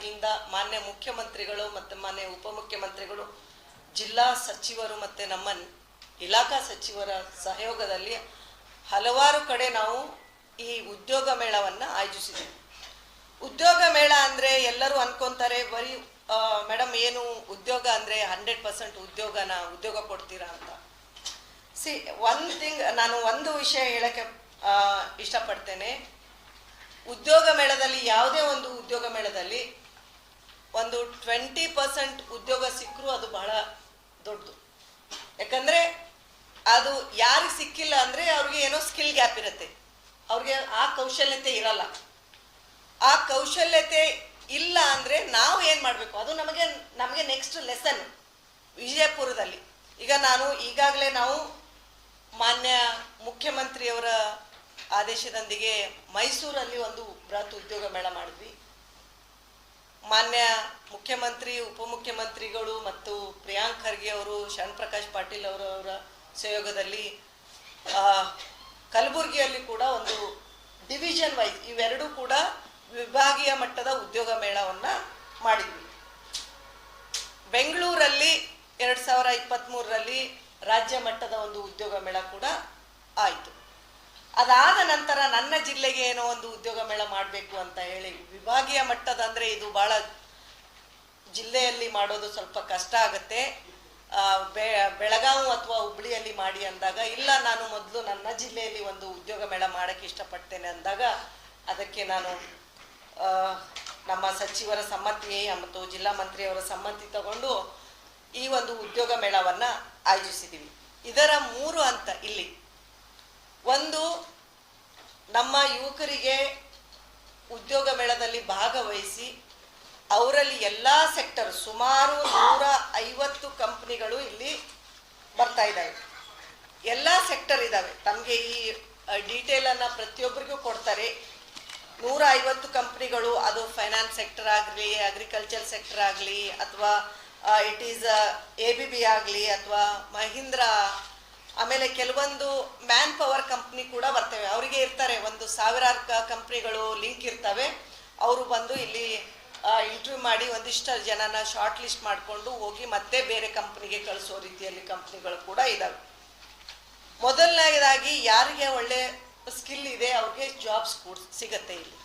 ಆಗ್ಲಿಂದ ಮಾನ್ಯ ಮುಖ್ಯಮಂತ್ರಿಗಳು ಮತ್ತು ಮಾನ್ಯ ಉಪಮುಖ್ಯಮಂತ್ರಿಗಳು, ಜಿಲ್ಲಾ ಸಚಿವರು ಮತ್ತು ನಮ್ಮ ಇಲಾಖಾ ಸಚಿವರ ಸಹಯೋಗದಲ್ಲಿ ಹಲವಾರು ಕಡೆ ನಾವು ಈ ಉದ್ಯೋಗ ಮೇಳವನ್ನು ಆಯೋಜಿಸಿದ್ದೀವಿ. ಉದ್ಯೋಗ ಮೇಳ ಅಂದರೆ ಎಲ್ಲರೂ ಅನ್ಕೊಂತಾರೆ, ಬರೀ ಮೇಡಮ್ ಏನು ಉದ್ಯೋಗ ಅಂದರೆ ಹಂಡ್ರೆಡ್ ಪರ್ಸೆಂಟ್ ಉದ್ಯೋಗನ, ಉದ್ಯೋಗ ಕೊಡ್ತೀರಾ ಅಂತ. ಸಿ ಒನ್ ಥಿಂಗ್ ನಾನು ಒಂದು ವಿಷಯ ಹೇಳೋಕ್ಕೆ ಇಷ್ಟಪಡ್ತೇನೆ. ಉದ್ಯೋಗ ಮೇಳದಲ್ಲಿ ಯಾವುದೇ ಒಂದು ಉದ್ಯೋಗ ಮೇಳದಲ್ಲಿ ಒಂದು ಟ್ವೆಂಟಿ ಪರ್ಸೆಂಟ್ ಉದ್ಯೋಗ ಸಿಕ್ಕರೂ ಅದು ಬಹಳ ದೊಡ್ಡದು. ಯಾಕಂದ್ರೆ ಅದು ಯಾರಿಗೆ ಸಿಕ್ಕಿಲ್ಲ ಅಂದ್ರೆ ಅವ್ರಿಗೆ ಏನೋ ಸ್ಕಿಲ್ ಗ್ಯಾಪ್ ಇರುತ್ತೆ. ಅವ್ರಿಗೆ ಆ ಕೌಶಲ್ಯತೆ ಇರಲ್ಲ. ಆ ಕೌಶಲ್ಯತೆ ಇಲ್ಲ ಅಂದ್ರೆ ನಾವು ಏನ್ ಮಾಡಬೇಕು? ಅದು ನಮಗೆ ನಮಗೆ ನೆಕ್ಸ್ಟ್ ಲೆಸನ್ ವಿಜಯಪುರದಲ್ಲಿ. ಈಗ ನಾನು ಈಗಾಗಲೇ ನಾವು ಮಾನ್ಯ ಮುಖ್ಯಮಂತ್ರಿಯವರ ಆದೇಶದೊಂದಿಗೆ ಮೈಸೂರಲ್ಲಿ ಒಂದು ಬೃಹತ್ ಉದ್ಯೋಗ ಮೇಳ ಮಾಡಿದ್ವಿ. ಮಾನ್ಯ ಮುಖ್ಯಮಂತ್ರಿ, ಉಪಮುಖ್ಯಮಂತ್ರಿಗಳು ಮತ್ತು ಪ್ರಿಯಾಂಕ್ ಖರ್ಗೆ ಅವರು ಶರಣ್ ಪ್ರಕಾಶ್ ಪಾಟೀಲ್ ಅವರವರ ಸಹಯೋಗದಲ್ಲಿ ಕಲಬುರಗಿಯಲ್ಲಿ ಕೂಡ ಒಂದು ಡಿವಿಷನ್ ವೈಸ್ ಇವೆರಡೂ ಕೂಡ ವಿಭಾಗೀಯ ಮಟ್ಟದ ಉದ್ಯೋಗ ಮೇಳವನ್ನ ಮಾಡಿದ್ವಿ. ಬೆಂಗಳೂರಲ್ಲಿ ಎರಡು ಸಾವಿರ ಇಪ್ಪತ್ತ್ಮೂರರಲ್ಲಿ ರಾಜ್ಯ ಮಟ್ಟದ ಒಂದು ಉದ್ಯೋಗ ಮೇಳ ಕೂಡ ಆಯಿತು. ಅದಾದ ನಂತರ ನನ್ನ ಜಿಲ್ಲೆಗೆ ಏನೋ ಒಂದು ಉದ್ಯೋಗ ಮೇಳ ಮಾಡಬೇಕು ಅಂತ ಹೇಳಿ ವಿಭಾಗೀಯ ಮಟ್ಟದ ಅಂದರೆ ಇದು ಭಾಳ ಜಿಲ್ಲೆಯಲ್ಲಿ ಮಾಡೋದು ಸ್ವಲ್ಪ ಕಷ್ಟ ಆಗುತ್ತೆ. ಬೆ, ಬೆಳಗಾವಿ ಅಥವಾ ಹುಬ್ಳಿಯಲ್ಲಿ ಮಾಡಿ ಅಂದಾಗ, ಇಲ್ಲ ನಾನು ಮೊದಲು ನನ್ನ ಜಿಲ್ಲೆಯಲ್ಲಿ ಒಂದು ಉದ್ಯೋಗ ಮೇಳ ಮಾಡೋಕ್ಕೆ ಇಷ್ಟಪಡ್ತೇನೆ ಅಂದಾಗ ಅದಕ್ಕೆ ನಾನು ನಮ್ಮ ಸಚಿವರ ಸಮ್ಮತಿ ಮತ್ತು ಜಿಲ್ಲಾ ಮಂತ್ರಿಯವರ ಸಮ್ಮತಿ ತಗೊಂಡು ಈ ಒಂದು ಉದ್ಯೋಗ ಮೇಳವನ್ನು ಆಯೋಜಿಸಿದ್ದೀವಿ ಇದರ ಮೂರು ಹಂತ ಇಲ್ಲಿ. ಒಂದು, ನಮ್ಮ ಯುವಕರಿಗೆ ಉದ್ಯೋಗ ಮೇಳದಲ್ಲಿ ಭಾಗವಹಿಸಿ, ಅವರಲ್ಲಿ ಎಲ್ಲ ಸೆಕ್ಟರ್ ಸುಮಾರು ನೂರ ಐವತ್ತು ಕಂಪ್ನಿಗಳು ಇಲ್ಲಿ ಬರ್ತಾ ಇದ್ದಾವೆ. ಎಲ್ಲ ಸೆಕ್ಟರ್ ಇದ್ದಾವೆ. ತಮಗೆ ಈ ಡೀಟೇಲನ್ನು ಪ್ರತಿಯೊಬ್ಬರಿಗೂ ಕೊಡ್ತಾರೆ. ನೂರ ಐವತ್ತು ಕಂಪ್ನಿಗಳು ಅದು ಫೈನಾನ್ಸ್ ಸೆಕ್ಟರ್ ಆಗಲಿ ಅಗ್ರಿಕಲ್ಚರ್ ಸೆಕ್ಟರ್ ಆಗಲಿ, ಅಥವಾ it is A B B ಆಗಲಿ, ಅಥವಾ ಮಹೀಂದ್ರ ಆಮೇಲೆ ಕೆಲವೊಂದು ಮ್ಯಾನ್ ಪವರ್ ಕಂಪ್ನಿ ಕೂಡ ಬರ್ತವೆ. ಅವರಿಗೆ ಇರ್ತಾರೆ. ಒಂದು ಸಾವಿರಾರು ಕಂಪ್ನಿಗಳು ಲಿಂಕ್ ಇರ್ತವೆ. ಅವರು ಬಂದು ಇಲ್ಲಿ ಇಂಟರ್ವ್ಯೂ ಮಾಡಿ ಒಂದಿಷ್ಟು ಜನನ ಶಾರ್ಟ್ ಲಿಸ್ಟ್ ಮಾಡಿಕೊಂಡು ಹೋಗಿ ಮತ್ತೆ ಬೇರೆ ಕಂಪ್ನಿಗೆ ಕಳಿಸೋ ರೀತಿಯಲ್ಲಿ ಕಂಪ್ನಿಗಳು ಕೂಡ ಇದ್ದಾವೆ ಮೊದಲನೇದಾಗಿ ಯಾರಿಗೆ ಒಳ್ಳೆ ಸ್ಕಿಲ್ ಇದೆ, ಅವ್ರಿಗೆ ಜಾಬ್ಸ್ ಕೂಡ ಸಿಗತ್ತೆ ಇಲ್ಲಿ.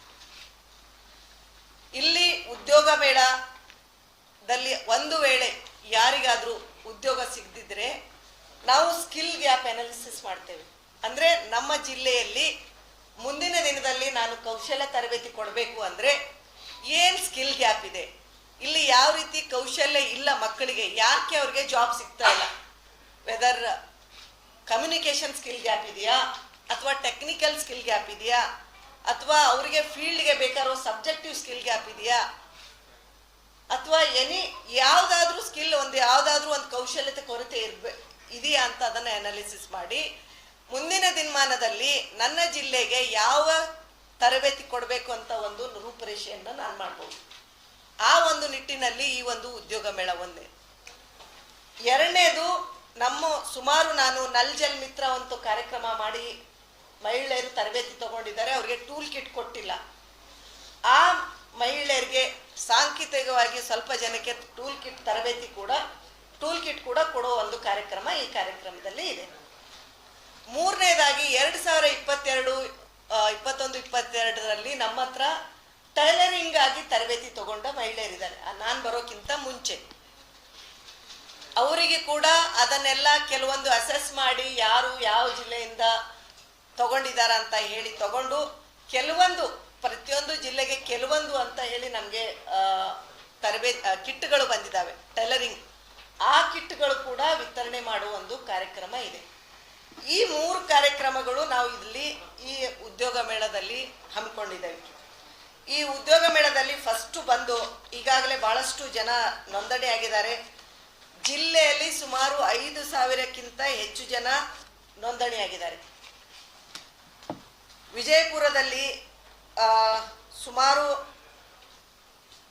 ಇಲ್ಲಿ ಉದ್ಯೋಗ ಬೇಡದಲ್ಲಿ ಒಂದು ವೇಳೆ ಯಾರಿಗಾದರೂ ಉದ್ಯೋಗ ಸಿಗದಿದ್ರೆ ನಾವು ಸ್ಕಿಲ್ ಗ್ಯಾಪ್ ಅನಾಲಿಸಿಸ್ ಮಾಡ್ತೇವೆ. ಅಂದ್ರೆ ನಮ್ಮ ಜಿಲ್ಲೆಯಲ್ಲಿ ಮುಂದಿನ ದಿನದಲ್ಲಿ ನಾನು ಕೌಶಲ್ಯ ತರಬೇತಿ ಕೊಡಬೇಕು ಅಂದ್ರೆ ಏನ್ ಸ್ಕಿಲ್ ಗ್ಯಾಪ್ ಇದೆ? ಇಲ್ಲಿ ಯಾವ ರೀತಿ ಕೌಶಲ್ಯ ಇಲ್ಲ ಮಕ್ಕಳಿಗೆ? ಯಾಕೆ ಅವ್ರಿಗೆ ಜಾಬ್ ಸಿಗ್ತಾ ಇಲ್ಲ? ವೆದರ್ ಕಮ್ಯುನಿಕೇಷನ್ ಸ್ಕಿಲ್ ಗ್ಯಾಪ್ ಇದೆಯಾ? ಅಥವಾ ಟೆಕ್ನಿಕಲ್ ಸ್ಕಿಲ್ ಗ್ಯಾಪ್ ಇದೆಯಾ? ಅಥವಾ ಅವರಿಗೆ ಫೀಲ್ಡ್ಗೆ ಬೇಕಾರೋ ಸಬ್ಜೆಕ್ಟಿವ್ ಸ್ಕಿಲ್ ಗ್ಯಾಪ್ ಇದೆಯಾ? ಅಥವಾ ಎನಿ ಯಾವುದಾದ್ರೂ ಸ್ಕಿಲ್ ಒಂದು ಯಾವುದಾದ್ರೂ ಒಂದು ಕೌಶಲ್ಯತೆ ಕೊರತೆ ಇರ್ಬೇ ಇದೆಯಾ ಅಂತ ಅದನ್ನು ಅನಾಲಿಸಿಸ್ ಮಾಡಿ. ಮುಂದಿನ ದಿನಮಾನದಲ್ಲಿ ನನ್ನ ಜಿಲ್ಲೆಗೆ ಯಾವ ತರಬೇತಿ ಕೊಡಬೇಕು ಅಂತ ಒಂದು ರೂಪರೇಷೆಯನ್ನು ನಾನು ಮಾಡ್ಬೋದು. ಆ ಒಂದು ನಿಟ್ಟಿನಲ್ಲಿ ಈ ಒಂದು ಉದ್ಯೋಗ ಮೇಳ ಒಂದೇ. ಎರಡನೇದು ನಮ್ಮ ಸುಮಾರು ನಾನು ನಲ್ ಜಲ್ ಮಿತ್ರ ಒಂದು ಕಾರ್ಯಕ್ರಮ ಮಾಡಿ ಮಹಿಳೆಯರು ತರಬೇತಿ ತಗೊಂಡಿದ್ದಾರೆ, ಅವರಿಗೆ ಟೂಲ್ ಕಿಟ್ ಕೊಟ್ಟಿಲ್ಲ. ಆ ಮಹಿಳೆಯರಿಗೆ ಸಾಂಕೇತಿಕವಾಗಿ ಸ್ವಲ್ಪ ಜನಕ್ಕೆ ಟೂಲ್ ಕಿಟ್ ತರಬೇತಿ ಕೂಡ ಟೂಲ್ ಕಿಟ್ ಕೂಡ ಕೊಡೋ ಒಂದು ಕಾರ್ಯಕ್ರಮ ಈ ಕಾರ್ಯಕ್ರಮದಲ್ಲಿ ಇದೆ. ಮೂರನೇದಾಗಿ ಎರಡು ಸಾವಿರ ಇಪ್ಪತ್ತೆರಡು ಇಪ್ಪತ್ತೊಂದು, ಇಪ್ಪತ್ತೆರಡರಲ್ಲಿ ನಮ್ಮ ಹತ್ರ ಟೈಲರಿಂಗ್ ಆಗಿ ತರಬೇತಿ ತಗೊಂಡ ಮಹಿಳೆಯರಿದ್ದಾರೆ. ನಾನು ಬರೋಕ್ಕಿಂತ ಮುಂಚೆ. ಅವರಿಗೆ ಕೂಡ ಅದನ್ನೆಲ್ಲ ಕೆಲವೊಂದು ಅಸೆಸ್ ಮಾಡಿ ಯಾರು ಯಾವ ಜಿಲ್ಲೆಯಿಂದ ತಗೊಂಡಿದ್ದಾರ ಅಂತ ಹೇಳಿ ತಗೊಂಡು ಕೆಲವೊಂದು, ಪ್ರತಿಯೊಂದು ಜಿಲ್ಲೆಗೆ ಕೆಲವೊಂದು ಅಂತ ಹೇಳಿ ನಮಗೆ ತರಬೇತಿ ಕಿಟ್ಗಳು ಬಂದಿದ್ದಾವೆ. ಟೈಲರಿಂಗ್ ಆ ಕಿಟ್ಗಳು ಕೂಡ ವಿತರಣೆ ಮಾಡುವ ಒಂದು ಕಾರ್ಯಕ್ರಮ ಇದೆ. ಈ ಮೂರು ಕಾರ್ಯಕ್ರಮಗಳು ನಾವು ಇಲ್ಲಿ ಈ ಉದ್ಯೋಗ ಮೇಳದಲ್ಲಿ ಹಮ್ಮಿಕೊಂಡಿದ್ದೇವೆ. ಈ ಉದ್ಯೋಗ ಮೇಳದಲ್ಲಿ ಫಸ್ಟ್ ಬಂದು ಈಗಾಗಲೇ ಬಹಳಷ್ಟು ಜನ ನೋಂದಣಿ ಆಗಿದ್ದಾರೆ. ಜಿಲ್ಲೆಯಲ್ಲಿ ಸುಮಾರು ಐದು ಸಾವಿರಕ್ಕಿಂತ ಹೆಚ್ಚು ಜನ ನೋಂದಣಿಯಾಗಿದ್ದಾರೆ ವಿಜಯಪುರದಲ್ಲಿ ಸುಮಾರು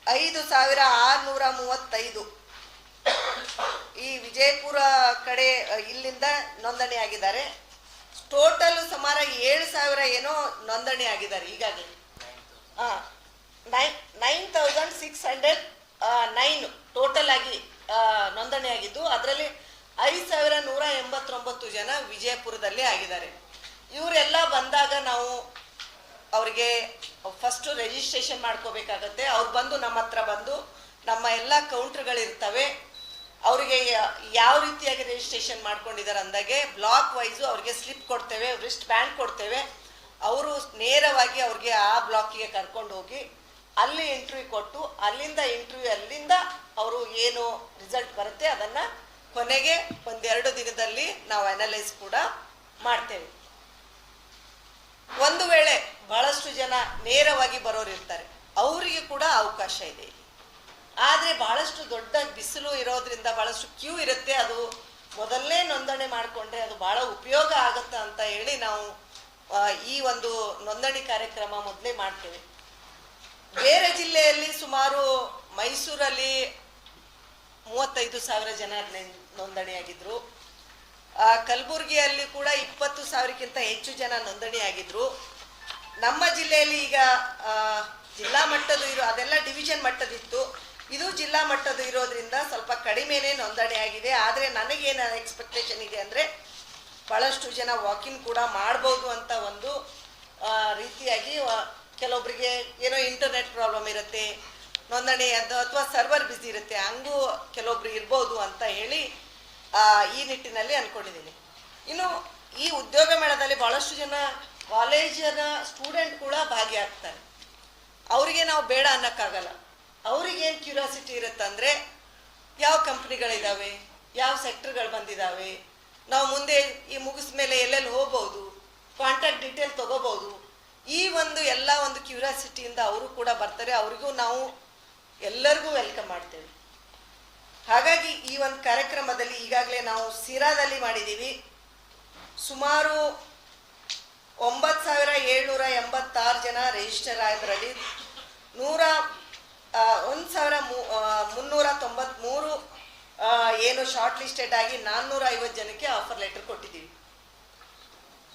ಐದು ಸಾವಿರ ಆರುನೂರ ಮೂವತ್ತೈದು ಈ ವಿಜಯಪುರ ಕಡೆ ಇಲ್ಲಿಂದ ನೋಂದಣಿ ಆಗಿದ್ದಾರೆ. ಟೋಟಲ್ ಸುಮಾರು ಏಳು ಸಾವಿರ ಏನೋ ನೋಂದಣಿ ಆಗಿದ್ದಾರೆ ಈಗಾಗಲೇ. ಹಾಂ nine nine thousand six hundred nine total ಆಗಿ ನೋಂದಣಿ ಆಗಿದ್ದು, ಅದರಲ್ಲಿ ಐದು ಸಾವಿರ ನೂರ ಎಂಬತ್ತೊಂಬತ್ತು ಜನ ವಿಜಯಪುರದಲ್ಲಿ ಆಗಿದ್ದಾರೆ. ಇವರೆಲ್ಲ ಬಂದಾಗ ನಾವು ಅವರಿಗೆ ಫಸ್ಟು ರಿಜಿಸ್ಟ್ರೇಷನ್ ಮಾಡ್ಕೋಬೇಕಾಗತ್ತೆ. ಅವ್ರು ಬಂದು ನಮ್ಮ ಹತ್ರ ಬಂದು ನಮ್ಮ ಎಲ್ಲ ಕೌಂಟ್ರ್ಗಳಿರ್ತವೆ ಅವರಿಗೆ ಯಾವ ರೀತಿಯಾಗಿ ರಿಜಿಸ್ಟ್ರೇಷನ್ ಮಾಡ್ಕೊಂಡಿದ್ದಾರೆ ಅಂದಾಗೆ ಬ್ಲಾಕ್ ವೈಸು ಅವ್ರಿಗೆ ಸ್ಲಿಪ್ ಕೊಡ್ತೇವೆ ರಿಸ್ಟ್ ಬ್ಯಾಂಡ್ ಕೊಡ್ತೇವೆ. ಅವರು ನೇರವಾಗಿ ಅವ್ರಿಗೆ ಆ ಬ್ಲಾಕಿಗೆ ಕರ್ಕೊಂಡು ಹೋಗಿ ಅಲ್ಲಿ ಇಂಟರ್ವ್ಯೂ ಕೊಟ್ಟು ಅಲ್ಲಿಂದ ಇಂಟರ್ವ್ಯೂ ಅಲ್ಲಿಂದ ಅವರು ಏನು ರಿಸಲ್ಟ್ ಬರುತ್ತೆ ಅದನ್ನು ಕೊನೆಗೆ ಒಂದೆರಡು ದಿನದಲ್ಲಿ ನಾವು ಅನಲೈಸ್ ಕೂಡ ಮಾಡ್ತೇವೆ. ಒಂದು ವೇಳೆ ಬಹಳಷ್ಟು ಜನ ನೇರವಾಗಿ ಬರೋರು ಇರ್ತಾರೆ ಅವರಿಗೆ ಕೂಡ ಅವಕಾಶ ಇದೆ ಆದರೆ ಬಹಳಷ್ಟು ದೊಡ್ಡ ಬಿಸಿಲು ಇರೋದ್ರಿಂದ ಬಹಳಷ್ಟು ಕ್ಯೂ ಇರುತ್ತೆ. ಅದು ಮೊದಲನೇ ನೋಂದಣಿ ಮಾಡಿಕೊಂಡ್ರೆ ಅದು ಬಹಳ ಉಪಯೋಗ ಆಗುತ್ತೆ ಅಂತ ಹೇಳಿ ನಾವು ಈ ಒಂದು ನೋಂದಣಿ ಕಾರ್ಯಕ್ರಮ ಮೊದಲೇ ಮಾಡ್ತೇವೆ. ಬೇರೆ ಜಿಲ್ಲೆಯಲ್ಲಿ ಸುಮಾರು ಮೈಸೂರಲ್ಲಿ ಮೂವತ್ತೈದು ಸಾವಿರ ಜನ ನೋಂದಣಿಯಾಗಿದ್ರು. ಕಲಬುರಗಿಯಲ್ಲಿ ಕೂಡ ಇಪ್ಪತ್ತು ಸಾವಿರಕ್ಕಿಂತ ಹೆಚ್ಚು ಜನ ನೋಂದಣಿಯಾಗಿದ್ರು. ನಮ್ಮ ಜಿಲ್ಲೆಯಲ್ಲಿ ಈಗ ಜಿಲ್ಲಾ ಮಟ್ಟದ ಇರೋ, ಅದೆಲ್ಲ ಡಿವಿಷನ್ ಮಟ್ಟದಿತ್ತು ಇದು ಜಿಲ್ಲಾ ಮಟ್ಟದ ಇರೋದ್ರಿಂದ ಸ್ವಲ್ಪ ಕಡಿಮೆನೇ ನೋಂದಣಿ ಆಗಿದೆ. ಆದರೆ ನನಗೇನು ಎಕ್ಸ್ಪೆಕ್ಟೇಷನ್ ಇದೆ ಅಂದರೆ ಭಾಳಷ್ಟು ಜನ ವಾಕಿಂಗ್ ಕೂಡ ಮಾಡ್ಬೋದು ಅಂತ ಒಂದು ರೀತಿಯಾಗಿ ಕೆಲವೊಬ್ಬರಿಗೆ ಏನೋ ಇಂಟರ್ನೆಟ್ ಪ್ರಾಬ್ಲಮ್ ಇರುತ್ತೆ, ನೋಂದಣಿ ಅದು ಅಥವಾ ಸರ್ವರ್ ಬ್ಯುಸಿ ಇರುತ್ತೆ, ಹಂಗೂ ಕೆಲವೊಬ್ರು ಇರ್ಬೋದು ಅಂತ ಹೇಳಿ ಈ ನಿಟ್ಟಿನಲ್ಲಿ ಅಂದ್ಕೊಂಡಿದ್ದೀನಿ ಇನ್ನು ಈ ಉದ್ಯೋಗ ಮೇಳದಲ್ಲಿ ಭಾಳಷ್ಟು ಜನ ಕಾಲೇಜಿನ ಸ್ಟೂಡೆಂಟ್ ಕೂಡ ಭಾಗಿಯಾಗ್ತಾರೆ. ಅವರಿಗೆ ನಾವು ಬೇಡ ಅನ್ನೋಕ್ಕಾಗಲ್ಲ. ಅವ್ರಿಗೇನು ಕ್ಯೂರಿಯಾಸಿಟಿ ಇರುತ್ತಂದರೆ ಯಾವ ಕಂಪ್ನಿಗಳಿದ್ದಾವೆ ಯಾವ ಸೆಕ್ಟರ್ಗಳು ಬಂದಿದ್ದಾವೆ ನಾವು ಮುಂದೆ ಈ ಮುಗಿಸ್ಮೇಲೆ ಮೇಲೆ ಎಲ್ಲೆಲ್ಲಿ ಹೋಗ್ಬೋದು ಕಾಂಟ್ಯಾಕ್ಟ್ ಡೀಟೇಲ್ ತೊಗೋಬೋದು, ಈ ಒಂದು ಎಲ್ಲ ಒಂದು ಕ್ಯೂರಿಯಾಸಿಟಿಯಿಂದ ಅವರು ಕೂಡ ಬರ್ತಾರೆ, ಅವರಿಗೂ ನಾವು ಎಲ್ಲರಿಗೂ ವೆಲ್ಕಮ್ ಮಾಡ್ತೇವೆ. ಹಾಗಾಗಿ ಈ ಒಂದು ಕಾರ್ಯಕ್ರಮದಲ್ಲಿ ಈಗಾಗಲೇ ನಾವು ಸಿರಾದಲ್ಲಿ ಮಾಡಿದ್ದೀವಿ ಸುಮಾರು ಒಂಬತ್ತು ಸಾವಿರ ಏಳ್ನೂರ ಎಂಬತ್ತಾರು ಜನ ರಿಜಿಸ್ಟರ್ ಆಗಿದ್ರಲ್ಲಿ ನೂರ ಒಂದು ಸಾವಿರ ಮುನ್ನೂರ ತೊಂಬತ್ತ್ಮೂರು ಏನು ಶಾರ್ಟ್ ಲಿಸ್ಟೆಡ್ ಆಗಿ ನಾನ್ನೂರ ಐವತ್ತು ಜನಕ್ಕೆ ಆಫರ್ ಲೆಟರ್ ಕೊಟ್ಟಿದ್ದೀವಿ.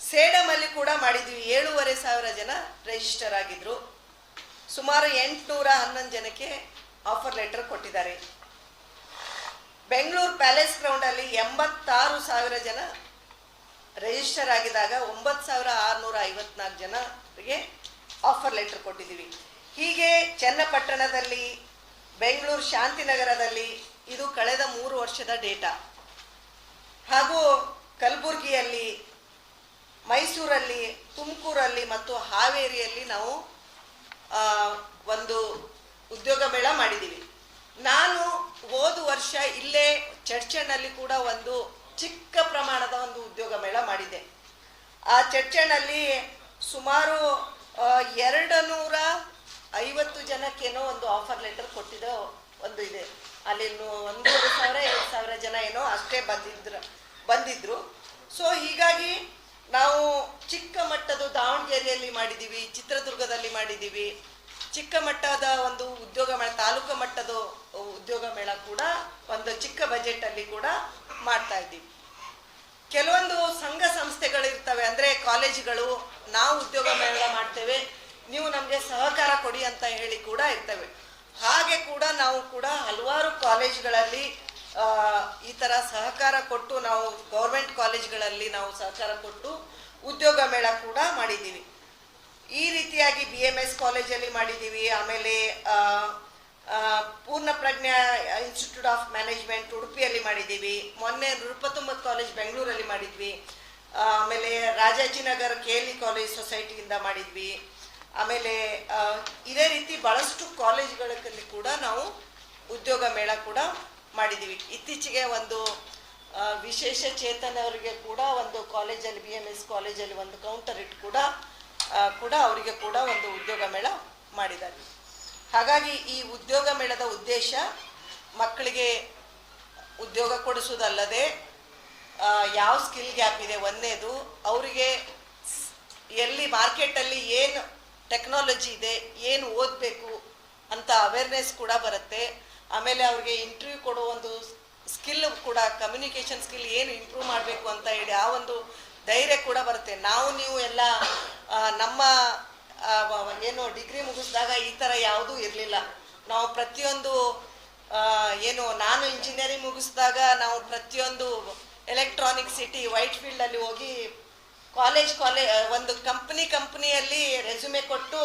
ಸೇಡಮಲ್ಲಿ ಕೂಡ ಮಾಡಿದ್ವಿ ಏಳೂವರೆ ಸಾವಿರ ಜನ ರಿಜಿಸ್ಟರ್ ಆಗಿದ್ರು. ಸುಮಾರು ಎಂಟುನೂರ ಹನ್ನೊಂದು ಜನಕ್ಕೆ ಆಫರ್ ಲೆಟರ್ ಕೊಟ್ಟಿದ್ದಾರೆ. ಬೆಂಗಳೂರು ಪ್ಯಾಲೇಸ್ ಗ್ರೌಂಡಲ್ಲಿ ಎಂಬತ್ತಾರು ಸಾವಿರ ಜನ ರಿಜಿಸ್ಟರ್ ಆಗಿದಾಗ ಒಂಬತ್ತು ಸಾವಿರ ಆರುನೂರ ಐವತ್ನಾಲ್ಕು ಜನರಿಗೆ ಆಫರ್ ಲೆಟರ್ ಕೊಟ್ಟಿದ್ದೀವಿ. ಹೀಗೆ ಚನ್ನಪಟ್ಟಣದಲ್ಲಿ, ಬೆಂಗಳೂರು ಶಾಂತಿನಗರದಲ್ಲಿ ಇದು ಕಳೆದ ಮೂರು ವರ್ಷದ ಡೇಟಾ. ಹಾಗೂ ಕಲಬುರಗಿಯಲ್ಲಿ, ಮೈಸೂರಲ್ಲಿ, ತುಮಕೂರಲ್ಲಿ ಮತ್ತು ಹಾವೇರಿಯಲ್ಲಿ ನಾವು ಒಂದು ಉದ್ಯೋಗ ಮೇಳ ಮಾಡಿದ್ದೀವಿ. ನಾನು ಹೋದ ವರ್ಷ ಇಲ್ಲೇ ಚರ್ಚಣ್ಣಲ್ಲಿ ಕೂಡ ಒಂದು ಚಿಕ್ಕ ಪ್ರಮಾಣದ ಒಂದು ಉದ್ಯೋಗ ಮೇಳ ಮಾಡಿದೆ ಆ ಚರ್ಚಣ್ಣಲ್ಲಿ ಸುಮಾರು ಎರಡು ನೂರ ಐವತ್ತು ಜನಕ್ಕೇನೋ ಒಂದು ಆಫರ್ ಲೆಟರ್ ಕೊಟ್ಟಿದ್ದೋ ಒಂದು ಇದೆ. ಅಲ್ಲಿ ಒಂದೂವರೆ ಸಾವಿರ, ಎರಡು ಸಾವಿರ ಜನ ಏನೋ ಅಷ್ಟೇ ಬಂದಿದ್ರು ಬಂದಿದ್ರು. ಸೊ ಹೀಗಾಗಿ ನಾವು ಚಿಕ್ಕ ಮಟ್ಟದ ದಾವಣಗೆರೆಯಲ್ಲಿ ಮಾಡಿದ್ದೀವಿ ಚಿತ್ರದುರ್ಗದಲ್ಲಿ ಮಾಡಿದ್ದೀವಿ ಚಿಕ್ಕ ಮಟ್ಟದ ಒಂದು ಉದ್ಯೋಗ ಮೇಳ, ತಾಲೂಕು ಮಟ್ಟದ ಉದ್ಯೋಗ ಮೇಳ ಕೂಡ ಒಂದು ಚಿಕ್ಕ ಬಜೆಟಲ್ಲಿ ಕೂಡ ಮಾಡ್ತಾ ಇದ್ದೀವಿ. ಕೆಲವೊಂದು ಸಂಘ ಸಂಸ್ಥೆಗಳು ಇರ್ತವೆ ಅಂದರೆ ಕಾಲೇಜುಗಳು ನಾವು ಉದ್ಯೋಗ ಮೇಳ ಮಾಡ್ತೇವೆ. ನೀವು ನಮಗೆ ಸಹಕಾರ ಕೊಡಿ ಅಂತ ಹೇಳಿ ಕೂಡ ಇರ್ತವೆ. ಹಾಗೆ ಕೂಡ ನಾವು ಕೂಡ ಹಲವಾರು ಕಾಲೇಜ್ಗಳಲ್ಲಿ ಈ ಥರ ಸಹಕಾರ ಕೊಟ್ಟು ನಾವು ಗೌರ್ಮೆಂಟ್ ಕಾಲೇಜ್ಗಳಲ್ಲಿ ನಾವು ಸಹಕಾರ ಕೊಟ್ಟು ಉದ್ಯೋಗ ಮೇಳ ಕೂಡ ಮಾಡಿದ್ದೀವಿ. ಈ ರೀತಿಯಾಗಿ ಬಿ ಎಂ ಎಸ್ ಕಾಲೇಜಲ್ಲಿ ಮಾಡಿದ್ದೀವಿ. ಆಮೇಲೆ ಪೂರ್ಣ ಪ್ರಜ್ಞಾ ಇನ್ಸ್ಟಿಟ್ಯೂಟ್ ಆಫ್ ಮ್ಯಾನೇಜ್ಮೆಂಟ್ ಉಡುಪಿಯಲ್ಲಿ ಮಾಡಿದ್ದೀವಿ. ಮೊನ್ನೆ ನೃಪತುಂಬ ಕಾಲೇಜ್ ಬೆಂಗಳೂರಲ್ಲಿ ಮಾಡಿದ್ವಿ. ಆಮೇಲೆ Rajajinagar K L E college ಸೊಸೈಟಿಯಿಂದ ಮಾಡಿದ್ವಿ. ಆಮೇಲೆ ಇದೇ ರೀತಿ ಭಾಳಷ್ಟು ಕಾಲೇಜ್ಗಳಲ್ಲಿ ಕೂಡ ನಾವು ಉದ್ಯೋಗ ಮೇಳ ಕೂಡ ಮಾಡಿದ್ದೀವಿ. ಇತ್ತೀಚೆಗೆ ಒಂದು ವಿಶೇಷ ಚೇತನವರಿಗೆ ಕೂಡ ಒಂದು ಕಾಲೇಜಲ್ಲಿ ಬಿ ಎಂ ಎಸ್ ಕಾಲೇಜಲ್ಲಿ ಒಂದು ಕೌಂಟರ್ ಇಟ್ಟು ಕೂಡ ಕೂಡ ಅವರಿಗೆ ಕೂಡ ಒಂದು ಉದ್ಯೋಗ ಮೇಳ ಮಾಡಿದ್ದಾರೆ. ಹಾಗಾಗಿ ಈ ಉದ್ಯೋಗ ಮೇಳದ ಉದ್ದೇಶ ಮಕ್ಕಳಿಗೆ ಉದ್ಯೋಗ ಕೊಡಿಸೋದಲ್ಲದೆ ಯಾವ ಸ್ಕಿಲ್ ಗ್ಯಾಪ್ ಇದೆ ಒಂದನೇದು ಅವರಿಗೆ ಎಲ್ಲಿ ಮಾರ್ಕೆಟಲ್ಲಿ ಏನು ಟೆಕ್ನಾಲಜಿ ಇದೆ, ಏನು ಓದಬೇಕು ಅಂತ ಅವೇರ್ನೆಸ್ ಕೂಡ ಬರುತ್ತೆ. ಆಮೇಲೆ ಅವ್ರಿಗೆ ಇಂಟರ್ವ್ಯೂ ಕೊಡೋ ಒಂದು ಸ್ಕಿಲ್ ಕೂಡ ಕಮ್ಯುನಿಕೇಷನ್ ಸ್ಕಿಲ್ ಏನು ಇಂಪ್ರೂವ್ ಮಾಡಬೇಕು ಅಂತ ಹೇಳಿ ಆ ಒಂದು ಧೈರ್ಯ ಕೂಡ ಬರುತ್ತೆ. ನಾವು ನೀವು ಎಲ್ಲ ನಮ್ಮ ಏನು ಡಿಗ್ರಿ ಮುಗಿಸಿದಾಗ ಈ ಥರ ಯಾವುದೂ ಇರಲಿಲ್ಲ. ನಾವು ಪ್ರತಿಯೊಂದು ಏನು, ನಾನು ಇಂಜಿನಿಯರಿಂಗ್ ಮುಗಿಸಿದಾಗ ನಾವು ಪ್ರತಿಯೊಂದು ಎಲೆಕ್ಟ್ರಾನಿಕ್ ಸಿಟಿ ವೈಟ್ ಫೀಲ್ಡಲ್ಲಿ ಹೋಗಿ ಕಾಲೇಜ್ ಕಾಲೇ ಒಂದು ಕಂಪ್ನಿ ಕಂಪ್ನಿಯಲ್ಲಿ ರೆಸ್ಯೂಮೆ ಕೊಟ್ಟು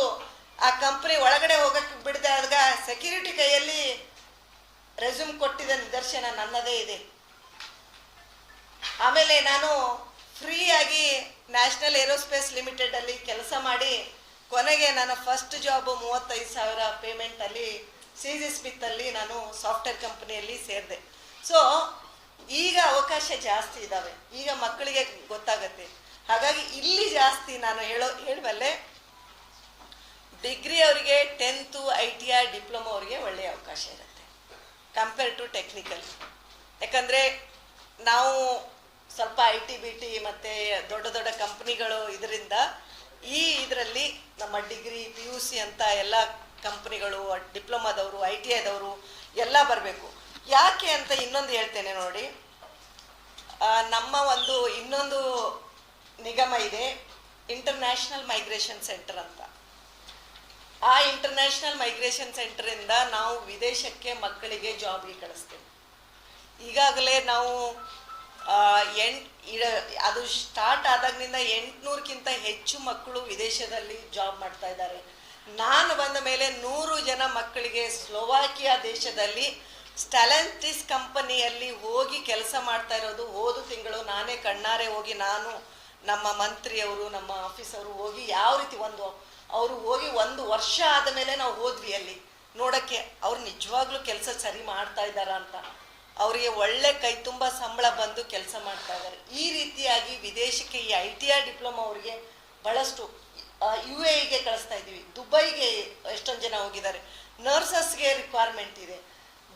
ಆ ಕಂಪ್ನಿ ಒಳಗಡೆ ಹೋಗಕ್ಕೆ ಬಿಡದಾಗ ಸೆಕ್ಯೂರಿಟಿ ಕೈಯಲ್ಲಿ ರೆಸ್ಯೂಮ್ ಕೊಟ್ಟಿದ್ದ ನಿದರ್ಶನ ನನ್ನದೇ ಇದೆ. ಆಮೇಲೆ ನಾನು ಫ್ರೀಯಾಗಿ ನ್ಯಾಷನಲ್ ಏರೋಸ್ಪೇಸ್ ಲಿಮಿಟೆಡಲ್ಲಿ ಕೆಲಸ ಮಾಡಿ ಕೊನೆಗೆ ನನ್ನ ಫಸ್ಟ್ ಜಾಬ್ ಮೂವತ್ತೈದು ಸಾವಿರ ಪೇಮೆಂಟಲ್ಲಿ ಸಿ ಜಿ ಸ್ಮಿತ್ತಲ್ಲಿ ನಾನು ಸಾಫ್ಟ್ವೇರ್ ಕಂಪ್ನಿಯಲ್ಲಿ ಸೇರಿದೆ. ಸೊ ಈಗ ಅವಕಾಶ ಜಾಸ್ತಿ ಇದ್ದಾವೆ ಈಗ ಮಕ್ಕಳಿಗೆ ಗೊತ್ತಾಗತ್ತೆ. ಹಾಗಾಗಿ ಇಲ್ಲಿ ಜಾಸ್ತಿ ನಾನು ಹೇಳೋ ಹೇಳಬಲ್ಲೆ ಡಿಗ್ರಿ ಅವರಿಗೆ tenth I T or diploma ಅವರಿಗೆ ಒಳ್ಳೆಯ ಅವಕಾಶ ಇರುತ್ತೆ ಕಂಪೇರ್ ಟು ಟೆಕ್ನಿಕಲ್ ಯಾಕಂದರೆ ನಾವು ಸ್ವಲ್ಪ ಐ ಟಿ ಬಿ ಟಿ ಮತ್ತು ದೊಡ್ಡ ದೊಡ್ಡ ಕಂಪ್ನಿಗಳು ಇದರಿಂದ ಈ ಇದರಲ್ಲಿ ನಮ್ಮ ಡಿಗ್ರಿ ಪಿ ಯು ಸಿ ಅಂತ ಎಲ್ಲ ಕಂಪ್ನಿಗಳು ಡಿಪ್ಲೊಮಾದವರು ಐ ಟಿ ಐದವರು ಎಲ್ಲ ಬರಬೇಕು. ಯಾಕೆ ಅಂತ ಇನ್ನೊಂದು ಹೇಳ್ತೇನೆ ನೋಡಿ. ನಮ್ಮ ಒಂದು ಇನ್ನೊಂದು ನಿಗಮ ಇದೆ ಇಂಟರ್ನ್ಯಾಷನಲ್ ಮೈಗ್ರೇಷನ್ ಸೆಂಟರ್ ಅಂತ. ಆ ಇಂಟರ್ನ್ಯಾಷನಲ್ ಮೈಗ್ರೇಷನ್ ಸೆಂಟರಿಂದ ನಾವು ವಿದೇಶಕ್ಕೆ ಮಕ್ಕಳಿಗೆ ಜಾಬ್ಗೆ ಕಳಿಸ್ತೇವೆ. ಈಗಾಗಲೇ ನಾವು ಎಂಟ್ ಅದು ಸ್ಟಾರ್ಟ್ ಆದಾಗಿನಿಂದ ಎಂಟುನೂರಕ್ಕಿಂತ ಹೆಚ್ಚು ಮಕ್ಕಳು ವಿದೇಶದಲ್ಲಿ ಜಾಬ್ ಮಾಡ್ತಾ ಇದ್ದಾರೆ. ನಾನು ಬಂದ ಮೇಲೆ ನೂರು ಜನ ಮಕ್ಕಳಿಗೆ ಸ್ಲೋವಾಕಿಯಾ ದೇಶದಲ್ಲಿ ಸ್ಟ್ಯಾಲೆಂಟಿಸ್ ಕಂಪನಿಯಲ್ಲಿ ಹೋಗಿ ಕೆಲಸ ಮಾಡ್ತಾ ಇರೋದು ಓದು ತಿಂಗಳು ನಾನೇ ಕಣ್ಣಾರೆ ಹೋಗಿ ನಾನು ನಮ್ಮ ಮಂತ್ರಿಯವರು, ನಮ್ಮ ಆಫೀಸವರು ಹೋಗಿ ಯಾವ ರೀತಿ ಒಂದು, ಅವರು ಹೋಗಿ ಒಂದು ವರ್ಷ ಆದ ಮೇಲೆ ನಾವು ಹೋದ್ವಿ ಅಲ್ಲಿ. ನೋಡಕ್ಕೆ ಅವ್ರು ನಿಜವಾಗ್ಲೂ ಕೆಲಸ ಸರಿ ಮಾಡ್ತಾ ಇದ್ದಾರ ಅಂತ. ಅವರಿಗೆ ಒಳ್ಳೆ ಕೈ ತುಂಬ ಸಂಬಳ ಬಂದು ಕೆಲಸ ಮಾಡ್ತಾ ಇದ್ದಾರೆ. ಈ ರೀತಿಯಾಗಿ ವಿದೇಶಕ್ಕೆ ಈ ಐ ಟಿ ಆರ್ ಡಿಪ್ಲೊಮಾ ಅವರಿಗೆ ಬಹಳಷ್ಟು ಯು ಗೆ ಕಳಿಸ್ತಾ ಇದ್ದೀವಿ. ದುಬೈಗೆ ಎಷ್ಟೊಂದು ಜನ ಹೋಗಿದ್ದಾರೆ. ನರ್ಸಸ್ಗೆ ರಿಕ್ವೈರ್ಮೆಂಟ್ ಇದೆ.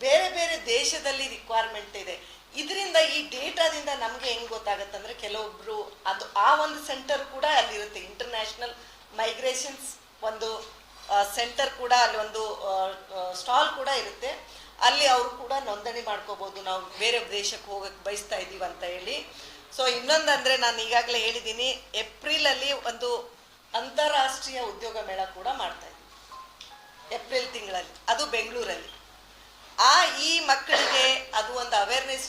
ಬೇರೆ ಬೇರೆ ದೇಶದಲ್ಲಿ ರಿಕ್ವೈರ್ಮೆಂಟ್ ಇದೆ. ಇದರಿಂದ ಈ ಡೇಟಾದಿಂದ ನಮಗೆ ಹೆಂಗ್ ಗೊತ್ತಾಗತ್ತಂದ್ರೆ ಕೆಲವೊಬ್ರು ಅದು ಆ ಒಂದು ಸೆಂಟರ್ ಕೂಡ ಅಲ್ಲಿರುತ್ತೆ. ಇಂಟರ್ನ್ಯಾಷನಲ್ ಮೈಗ್ರೇಷನ್ಸ್ ಒಂದು ಸೆಂಟರ್ ಕೂಡ ಅಲ್ಲಿ ಒಂದು ಸ್ಟಾಲ್ ಕೂಡ ಇರುತ್ತೆ. ಅಲ್ಲಿ ಅವರು ಕೂಡ ನೋಂದಣಿ ಮಾಡ್ಕೋಬಹುದು ನಾವು ಬೇರೆ ದೇಶಕ್ಕೆ ಹೋಗಕ್ಕೆ ಬಯಸ್ತಾ ಇದ್ದೀವಿ ಅಂತ ಹೇಳಿ. ಸೊ ಇನ್ನೊಂದಂದ್ರೆ ನಾನು ಈಗಾಗಲೇ ಹೇಳಿದ್ದೀನಿ ಏಪ್ರಿಲಲ್ಲಿ ಒಂದು ಅಂತಾರಾಷ್ಟ್ರೀಯ ಉದ್ಯೋಗ ಮೇಳ ಕೂಡ ಮಾಡ್ತಾ ಇದ್ದೀವಿ ಏಪ್ರಿಲ್ ತಿಂಗಳಲ್ಲಿ, ಅದು ಬೆಂಗಳೂರಲ್ಲಿ. ಆ ಈ ಮಕ್ಕಳಿಗೆ ಅದು ಒಂದು ಅವೇರ್ನೆಸ್